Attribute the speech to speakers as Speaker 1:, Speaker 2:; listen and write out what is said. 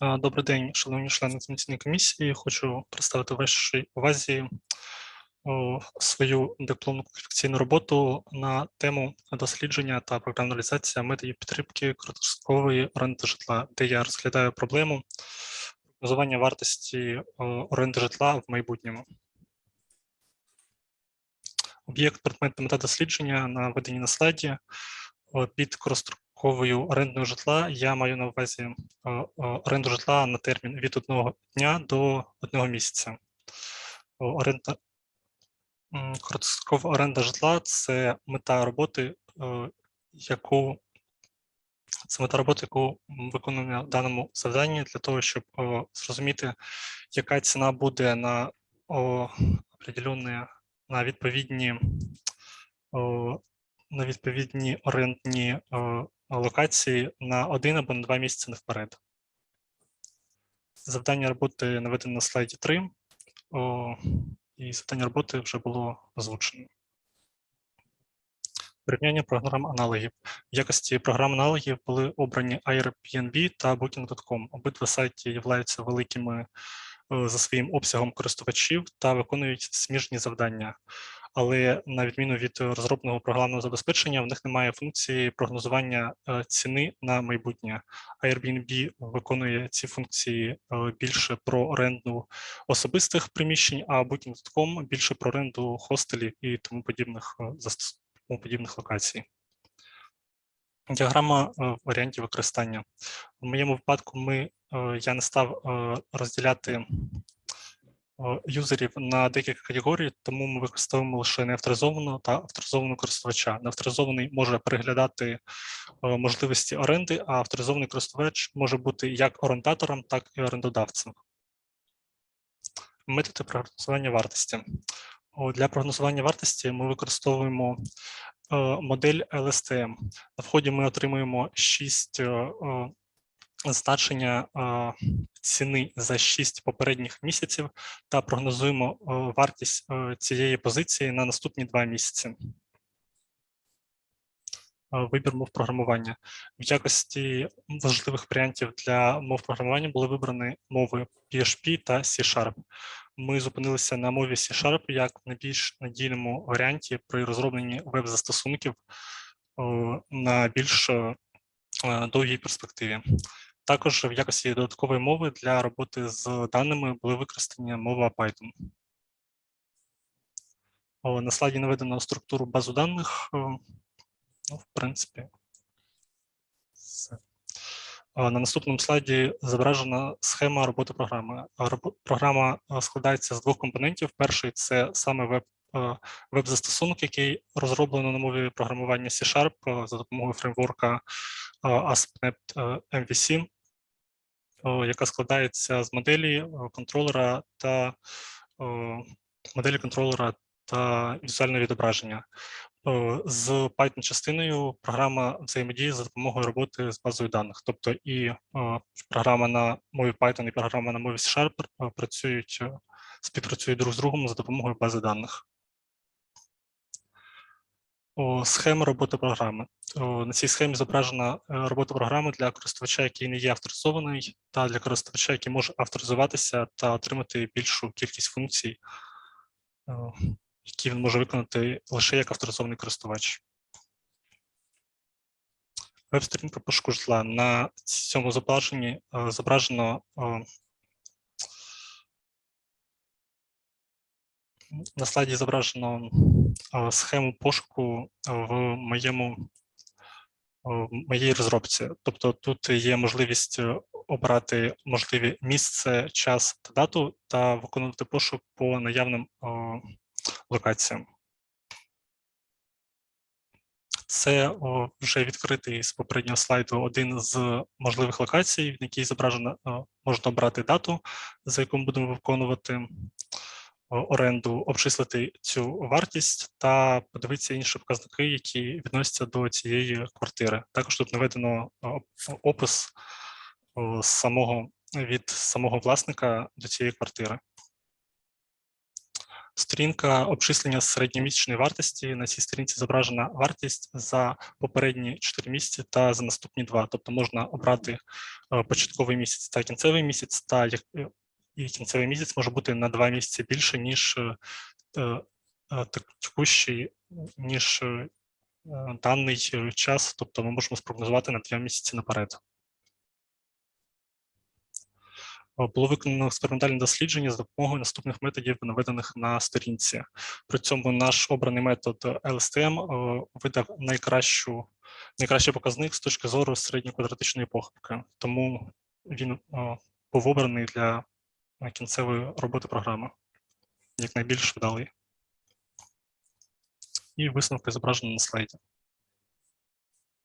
Speaker 1: Добрий день, шановні члени комісійної комісії. Хочу представити вашій увазі свою дипломну кваліфікаційну роботу на тему дослідження та програмналізація методів підтримки короткострокової оренди житла, де я розглядаю проблему прогнозування вартості оренди житла в майбутньому. Об'єкт предмет мета дослідження наведені на слайді. Під короткостроковою орендою житла я маю на увазі е, е, оренду житла на термін від одного дня до одного місяця. Оренда, м, короткострокова оренда житла це мета роботи, е, яку це мета роботи, яку виконуємо в даному завданні для того, щоб зрозуміти, яка ціна буде на о, определенні, на відповідні на відповідні орендні локації на один або на два місяці вперед. Завдання роботи наведено на слайді 3, о, і завдання роботи вже було озвучено. Порівняння програм аналогів. В якості програм аналогів були обрані Airbnb та Booking.com. Обидва сайти являються великими е, за своїм обсягом користувачів та виконують сміжні завдання. Але на відміну від розробленого програмного забезпечення, в них немає функції прогнозування е, ціни на майбутнє. Airbnb виконує ці функції е, більше про оренду особистих приміщень, а Booking.com більше про оренду хостелів і тому подібних е, тому подібних локацій. Діаграма варіантів використання. В моєму випадку ми, я не став розділяти юзерів на декілька категорій, тому ми використовуємо лише неавторизованого та авторизованого користувача. Неавторизований може переглядати е, можливості оренди, а авторизований користувач може бути як орендатором, так і орендодавцем. Методи прогнозування вартості. Для прогнозування вартості ми використовуємо е, модель LSTM. На вході ми отримуємо 6 значення ціни за 6 попередніх місяців та прогнозуємо вартість цієї позиції на наступні 2 місяці. Вибір мов програмування. В якості важливих варіантів для мов програмування були вибрані мови PHP та C-Sharp. Ми зупинилися на мові C-Sharp як найбільш надійному варіанті при розробленні веб-застосунків на більш довгій перспективі. Також в якості додаткової мови для роботи з даними були використані мова Python. На слайді наведено структуру базу даних. Е, Ну, в принципі, все. На наступному слайді зображена схема роботи програми. Програма складається з двох компонентів. Перший це саме веб, е, веб-застосунок, який розроблено на мові програмування C-Sharp е, за допомогою фреймворка е, ASP.NET е, MVC, е, яка складається з моделі е, контролера та е, моделі контролера та візуального відображення. Е, З Python-частиною програма взаємодіє за допомогою роботи з базою даних. Тобто і е, програма на мові Python, і програма на мові C-Sharp е, працюють, е, співпрацюють друг з другом за допомогою бази даних. Схема роботи програми. На цій схемі зображена е, робота програми для користувача, який не є авторизований, та для користувача, який може авторизуватися та отримати більшу кількість функцій, е, які він може виконати лише як авторизований користувач. Веб-сторінка пошуку житла. На цьому зображенні е, зображено на слайді зображено схему пошуку в моєму в моїй розробці. Тобто тут є можливість е, обрати можливі місце, час та дату та виконувати пошук по наявним локаціям. Це вже відкритий з попереднього слайду один з можливих локацій, в якій зображено можна обрати дату, за яку ми будемо виконувати оренду, обчислити цю вартість та подивитися інші показники, які відносяться до цієї квартири. Також тут наведено опис самого від самого власника до цієї квартири. Сторінка обчислення середньомісячної вартості. На цій сторінці зображена вартість за попередні 4 місяці та за наступні 2. Тобто можна обрати початковий місяць та кінцевий місяць, та і кінцевий місяць може бути на 2 місяці більше, ніж е, е, е, тек- текущий, ніж даний час. Тобто ми можемо спрогнозувати на 2 місяці наперед. Було виконано експериментальне дослідження з допомогою наступних методів, наведених на сторінці. При цьому наш обраний метод LSTM видав найкращу, найкращий показник з точки зору середньоквадратичної похибки. Тому він був обраний для кінцевої роботи програми як найбільш вдалий. І висновки зображені на слайді.